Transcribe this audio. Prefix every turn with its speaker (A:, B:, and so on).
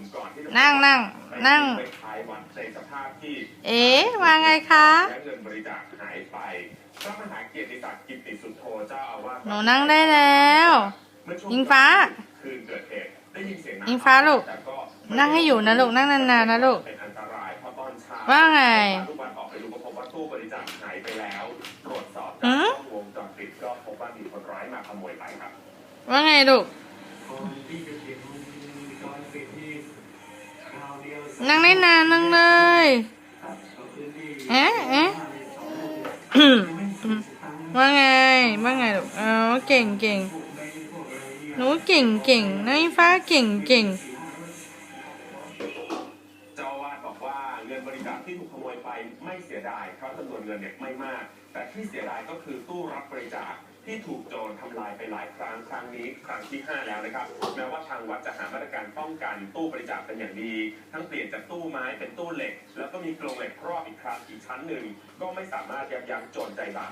A: มก่อนที่จะ
B: นั่งนั่งนั่ง
A: ไปท้ายวัดในสภาพที่
B: เอ๊ะว่าไงคะ
A: และเงินบริจาคหายไปพระมหาเกียรติศักดิ์กิตติสุทโธเจ้าอาวาส
B: หนูนั่งได้แล้ว
A: เมื่อช่ว
B: อิงฟ้า
A: คืนเกิดเหตุได้ยินเสียงน้ำ
B: อิงฟ้าลูก
A: แต่ก็
B: นั่งให้อยู่นะลูกนั่งนานๆนะลูก
A: เป็นอันตรายเพราะตอนเช้า
B: ว่าไง
A: ทุกวันออกไปดูก็พบว่าตู้บริจาคหายไปแล้วตรวจสอบ
B: หื
A: จาก
B: ม
A: กล้องวงจรปิดก็พบว่ามีคนร้ายมาขโมยไปครับ
B: ว่าไงลูก นั่งได้นานนั่งเลยเอ๊ะเอ๊ะว่าไงว่าไงลูกอ๋อเก่งเก่งหนูเก่งเก่งน้องอิงฟ้าเก่งเก่ง
A: นบริจาคที่ถูกขโมยไปไม่เสียดายเพราะจำนวนเงินเนี่ยไม่มาก แต่ที่เสียดายก็คือตู้รับบริจาคที่ถูกโจรทำลายไปหลายครั้งครั้งนี้ครั้งที่ 5 แล้วนะครับแม้ว่าทางวัดจะหามาตรการป้องกันตู้บริจาคเป็นอย่างดี ทั้งเปลี่ยนจากตู้ไม้เป็นตู้เหล็ก แล้วก็มีกรงเหล็กครอบอีกครั้งอีกชั้นหนึ่ง ก็ไม่สามารถยับยั้งโจรใจบาป